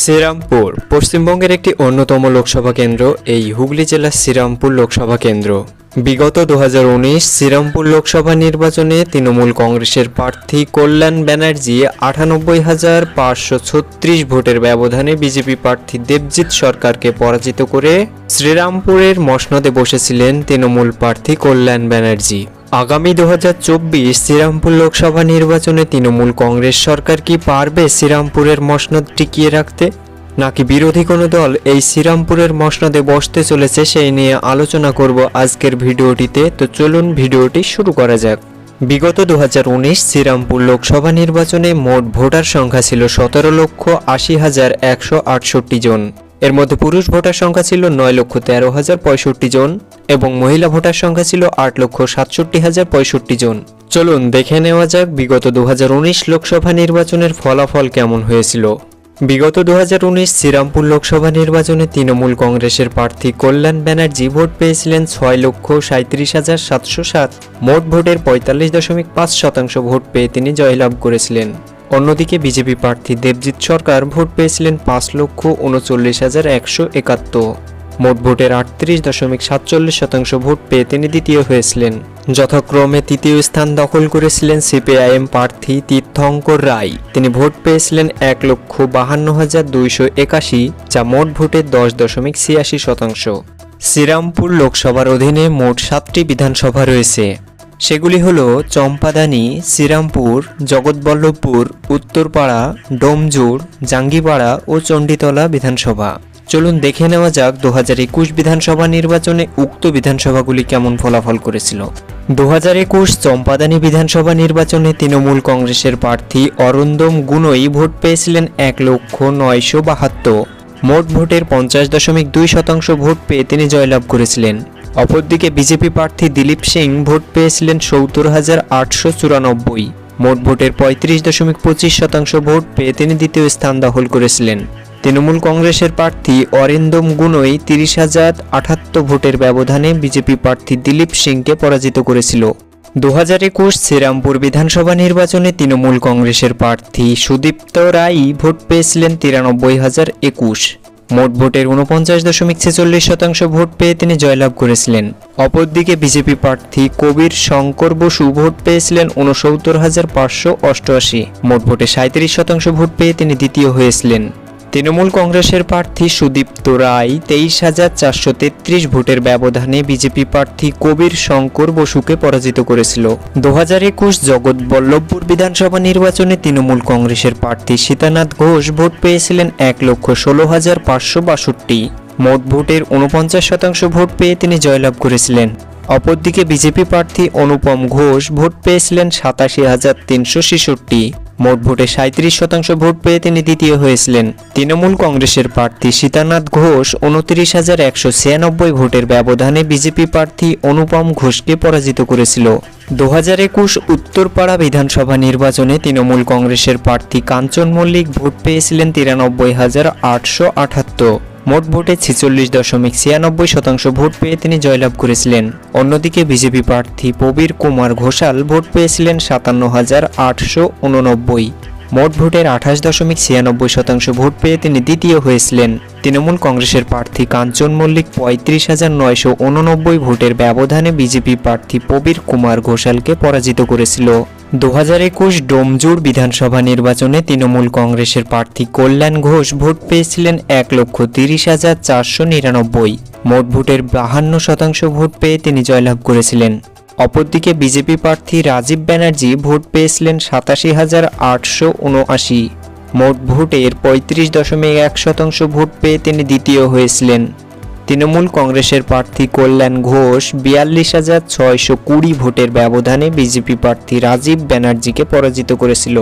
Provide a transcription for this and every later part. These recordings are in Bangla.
শ্রীরামপুর, পশ্চিমবঙ্গের একটি অন্যতম লোকসভা কেন্দ্র, এই হুগলি জেলার শ্রীরামপুর লোকসভা কেন্দ্র। বিগত দু হাজার উনিশ শ্রীরামপুর লোকসভা নির্বাচনে তৃণমূল কংগ্রেসের প্রার্থী কল্যাণ ব্যানার্জি আটানব্বই হাজার পাঁচশো ছত্রিশ ভোটের ব্যবধানে বিজেপি প্রার্থী দেবজিৎ সরকারকে পরাজিত করে শ্রীরামপুরের মসনদে বসেছিলেন তৃণমূল প্রার্থী কল্যাণ ব্যানার্জি। আগামী দু হাজার চব্বিশ শ্রীরামপুর লোকসভা নির্বাচনে তৃণমূল কংগ্রেস সরকার কি পারবে শ্রীরামপুরের মসনদ টিকিয়ে রাখতে? নাকি বিরোধী কোনো দল এই শ্রীরামপুরের মসনদে বসতে চলেছে সেই নিয়ে আলোচনা করব আজকের ভিডিওটিতে। তো চলুন ভিডিওটি শুরু করা যাক। বিগত দু হাজার উনিশ শ্রীরামপুর লোকসভা নির্বাচনে মোট ভোটার সংখ্যা ছিল সতেরো লক্ষ আশি হাজার একশো আটষট্টি জন। এর মধ্যে পুরুষ ভোটার সংখ্যা ছিল নয় লক্ষ তেরো হাজার পঁয়ষট্টি জন এবং মহিলা ভোটার সংখ্যা ছিল আট লক্ষ সাতষট্টি হাজার পঁয়ষট্টি জন। চলুন দেখে নেওয়া যাক বিগত দুহাজার উনিশ লোকসভা নির্বাচনের ফলাফল কেমন হয়েছিল। বিগত দুহাজার উনিশ শ্রীরামপুর লোকসভা নির্বাচনে তৃণমূল কংগ্রেসের প্রার্থী কল্যাণ ব্যানার্জি ভোট পেয়েছিলেন ছয় লক্ষ সাঁত্রিশ হাজার সাতশো সাত। মোট ভোটের পঁয়তাল্লিশ দশমিক পাঁচ শতাংশ ভোট পেয়ে তিনি জয়লাভ করেছিলেন। অন্যদিকে বিজেপি প্রার্থী দেবজিৎ সরকার ভোট পেয়েছিলেন পাঁচ লক্ষ উনচল্লিশ হাজার একশো একাত্তর। মোট ভোটের আটত্রিশ দশমিক সাতচল্লিশ শতাংশ ভোট পেয়ে তিনি দ্বিতীয় হয়েছিলেন। যথাক্রমে তৃতীয় স্থান দখল করেছিলেন সিপিআইএম প্রার্থী তীর্থঙ্কর রায়। তিনি ভোট পেয়েছিলেন এক লক্ষ বাহান্ন হাজার দুইশো একাশি, যা মোট ভোটের দশ দশমিক ছিয়াশি শতাংশ। শ্রীরামপুর লোকসভার অধীনে মোট সাতটি বিধানসভা রয়েছে। সেগুলি হল চম্পাদানি, শ্রীরামপুর, জগৎবল্লভপুর, উত্তরপাড়া ডোমজুড় জাঙ্গিপাড়া ও চণ্ডীতলা বিধানসভা। চলুন দেখে নেওয়া যাক দু হাজার একুশ বিধানসভা নির্বাচনে উক্ত বিধানসভাগুলি কেমন ফলাফল করেছিল। দু হাজার একুশ চম্পাদানি বিধানসভা নির্বাচনে তৃণমূল কংগ্রেসের প্রার্থী অরন্দম গুনই ভোট পেয়েছিলেন এক লক্ষ নয়শো বাহাত্তর। মোট ভোটের পঞ্চাশ দশমিক দুই শতাংশ ভোট পেয়ে তিনি জয়লাভ করেছিলেন। অপরদিকে বিজেপি প্রার্থী দিলীপ সিং ভোট পেয়েছিলেন সত্তর হাজার আটশো চুরানব্বই। মোট ভোটের পঁয়ত্রিশ দশমিক পঁচিশ শতাংশ ভোট পেয়ে তিনি দ্বিতীয় স্থান দখল করেছিলেন। তৃণমূল কংগ্রেসের প্রার্থী অরিন্দম গুনই তিরিশ হাজার আটাত্তর ভোটের ব্যবধানে বিজেপি প্রার্থী দিলীপ সিংকে পরাজিত করেছিল। দু হাজার একুশ শ্রীরামপুর বিধানসভা নির্বাচনে তৃণমূল কংগ্রেসের প্রার্থী সুদীপ্ত রায় ভোট পেয়েছিলেন তিরানব্বই হাজার একুশ। মোট ভোটের উনপঞ্চাশ দশমিক ছেচল্লিশ শতাংশ ভোট পেয়ে তিনি জয়লাভ করেছিলেন। অপরদিকে বিজেপি প্রার্থী কবির শঙ্কর বসু ভোট পেয়েছিলেন উনসত্তর হাজার পাঁচশো অষ্টআশি। মোট ভোটে সাঁত্রিশ শতাংশ ভোট পেয়ে তিনি দ্বিতীয় হয়েছিলেন। তৃণমূল কংগ্রেসের প্রার্থী সুদীপ্ত রায় তেইশ হাজার চারশো তেত্রিশ ভোটের ব্যবধানে বিজেপি প্রার্থী কবির শঙ্কর বসুকে পরাজিত করেছিল। দু হাজার একুশ জগৎ বল্লভপুর বিধানসভা নির্বাচনে তৃণমূল কংগ্রেসের প্রার্থী সীতানাথ ঘোষ ভোট পেয়েছিলেন এক লক্ষ ষোলো হাজার পাঁচশো বাষট্টি। মোট ভোটের উনপঞ্চাশ শতাংশ ভোট পেয়ে তিনি জয়লাভ করেছিলেন। অপরদিকে বিজেপি প্রার্থী অনুপম ঘোষ ভোট পেয়েছিলেন সাতাশি হাজার তিনশো ছেষট্টি। মোট ভোটে সাঁত্রিশ শতাংশ ভোট পেয়ে তিনি দ্বিতীয় হয়েছিলেন। তৃণমূল কংগ্রেসের প্রার্থী সীতানাথ ঘোষ উনত্রিশ হাজার একশো ছিয়ানব্বই ভোটের ব্যবধানে বিজেপি প্রার্থী অনুপম ঘোষকে পরাজিত করেছিল। দু হাজার একুশ উত্তরপাড়া বিধানসভা নির্বাচনে তৃণমূল কংগ্রেসের প্রার্থী কাঞ্চন মল্লিক ভোট পেয়েছিলেন তিরানব্বই হাজার আটশো আটাত্তর মোট ভোটে ছেচল্লিশ দশমিক ছিয়ানব্বই শতাংশ ভোট পেয়ে তিনি জয়লাভ করেছিলেন। অন্যদিকে বিজেপি প্রার্থী প্রবীর কুমার ঘোষাল ভোট পেয়েছিলেন সাতান্ন হাজার আটশো উননব্বই। মোট ভোটের আঠাশ দশমিক ছিয়ানব্বই শতাংশ ভোট পেয়ে তিনি দ্বিতীয় হয়েছিলেন। তৃণমূল কংগ্রেসের প্রার্থী কাঞ্চন মল্লিক পঁয়ত্রিশ হাজার নয়শো উননব্বই ভোটের ব্যবধানে বিজেপি প্রার্থী প্রবীর কুমার ঘোষালকে পরাজিত করেছিল। দু হাজার একুশ ডোমজুড় বিধানসভা নির্বাচনে তৃণমূল কংগ্রেসের প্রার্থী কল্যাণ ঘোষ ভোট পেয়েছিলেন এক লক্ষ তিরিশ হাজার চারশো নিরানব্বই। মোট ভোটের বাহান্ন শতাংশ ভোট পেয়ে তিনি জয়লাভ করেছিলেন। অপরদিকে বিজেপি প্রার্থী রাজীব ব্যানার্জি ভোট পেয়েছিলেন সাতাশি হাজার আটশো মোট ভোটের পঁয়ত্রিশ দশমিক এক শতাংশ ভোট পেয়ে তিনি দ্বিতীয় হয়েছিলেন। তৃণমূল কংগ্রেসের প্রার্থী কল্যাণ ঘোষ বিয়াল্লিশ হাজার ছয়শো কুড়ি ভোটের ব্যবধানে বিজেপি প্রার্থী রাজীব ব্যানার্জিকে পরাজিত করেছিল।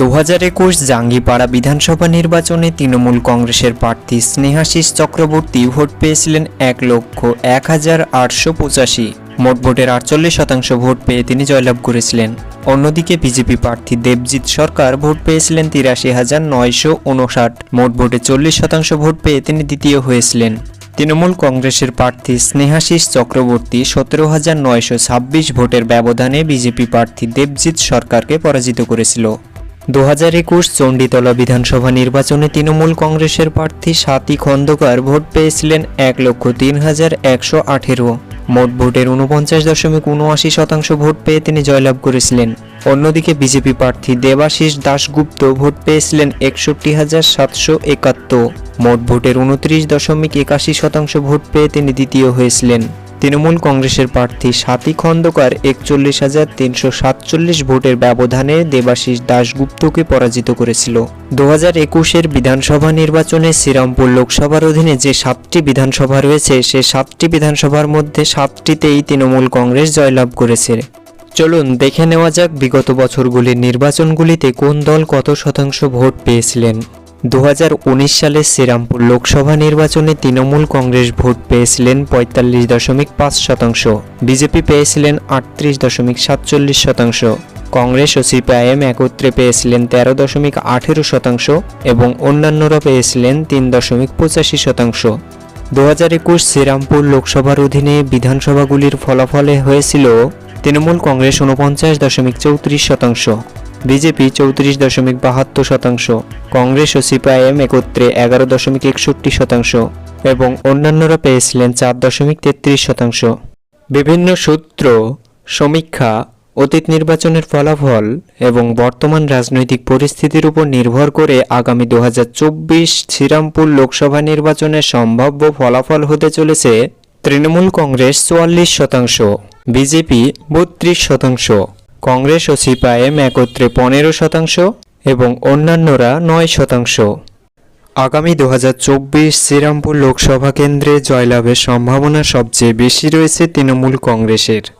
দু হাজার একুশ জাঙ্গিপাড়া বিধানসভা নির্বাচনে তৃণমূল কংগ্রেসের প্রার্থী স্নেহাশিস চক্রবর্তী ভোট পেয়েছিলেন এক লক্ষ এক হাজার আটশো পঁচাশি। মোট ভোটের আটচল্লিশ শতাংশ ভোট পেয়ে তিনি জয়লাভ করেছিলেন। অন্যদিকে বিজেপি প্রার্থী দেবজিৎ সরকার ভোট পেয়েছিলেন তিরাশি হাজার নয়শো উনষাট। মোট ভোটে চল্লিশ শতাংশ ভোট পেয়ে তিনি দ্বিতীয় হয়েছিলেন। তৃণমূল কংগ্রেসের প্রার্থী স্নেহাশিস চক্রবর্তী সতেরো হাজার নয়শো ছাব্বিশ ভোটের ব্যবধানে বিজেপি প্রার্থী দেবজিৎ সরকারকে পরাজিত করেছিল। দু হাজার একুশ চণ্ডীতলা বিধানসভা নির্বাচনে তৃণমূল কংগ্রেসের প্রার্থী সাতী খন্দকার ভোট পেয়েছিলেন এক লক্ষ তিন হাজার একশো আঠেরো। মোট ভোটের উনপঞ্চাশ দশমিক উনআশি শতাংশ ভোট পেয়ে তিনি জয়লাভ করেছিলেন। অন্যদিকে বিজেপি প্রার্থী দেবাশিস দাশগুপ্ত ভোট পেয়েছিলেন একষট্টি হাজার সাতশো একাত্তর। মোট ভোটের উনত্রিশ দশমিক একাশি শতাংশ ভোট পেয়ে তিনি দ্বিতীয় হয়েছিলেন। তৃণমূল কংগ্রেসের প্রার্থী সাতী খন্দকার একচল্লিশ হাজার তিনশো সাতচল্লিশ ভোটের ব্যবধানে দেবাশিস দাশগুপ্তকে পরাজিত করেছিল। দু হাজার একুশের বিধানসভা নির্বাচনে শ্রীরামপুর লোকসভার অধীনে যে সাতটি বিধানসভা রয়েছে, সে সাতটি বিধানসভার মধ্যে সাতটিতেই তৃণমূল কংগ্রেস জয়লাভ করেছে। চলুন দেখে নেওয়া যাক বিগত বছরগুলির নির্বাচনগুলিতে কোন দল কত শতাংশ ভোট পেয়েছিলেন। দু সালে শ্রীরামপুর লোকসভা নির্বাচনে তৃণমূল কংগ্রেস ভোট পেয়েছিলেন পঁয়তাল্লিশ দশমিক পাঁচ শতাংশ, বিজেপি পেয়েছিলেন আটত্রিশ দশমিক সাতচল্লিশ শতাংশ, কংগ্রেস ও সিপিআইএম একত্রে পেয়েছিলেন তেরো দশমিক আঠেরো শতাংশ এবং অন্যান্যরা পেয়েছিলেন তিন দশমিক পঁচাশি শতাংশ। দু হাজার একুশ শ্রীরামপুর লোকসভার অধীনে বিধানসভাগুলির ফলাফলে হয়েছিল তৃণমূল কংগ্রেস উনপঞ্চাশ দশমিক চৌত্রিশ শতাংশ, বিজেপি চৌত্রিশ দশমিক বাহাত্তর শতাংশ, কংগ্রেস ও সিপিআইএম একত্রে এগারো দশমিক একষট্টি শতাংশ এবং অন্যান্যরা পেয়েছিলেন চার দশমিক তেত্রিশ শতাংশ। বিভিন্ন সূত্র, সমীক্ষা, অতীত নির্বাচনের ফলাফল এবং বর্তমান রাজনৈতিক পরিস্থিতির উপর নির্ভর করে আগামী দু হাজার চব্বিশ শ্রীরামপুর লোকসভা নির্বাচনের সম্ভাব্য ফলাফল হতে চলেছে তৃণমূল কংগ্রেস চুয়াল্লিশ শতাংশ, বিজেপি বত্রিশ শতাংশ, কংগ্রেস ও সিপিআইএম একত্রে পনেরো শতাংশ এবং অন্যান্যরা নয় শতাংশ। আগামী দু হাজার চব্বিশ শ্রীরামপুর লোকসভা কেন্দ্রে জয়লাভের সম্ভাবনা সবচেয়ে বেশি রয়েছে তৃণমূল কংগ্রেসের।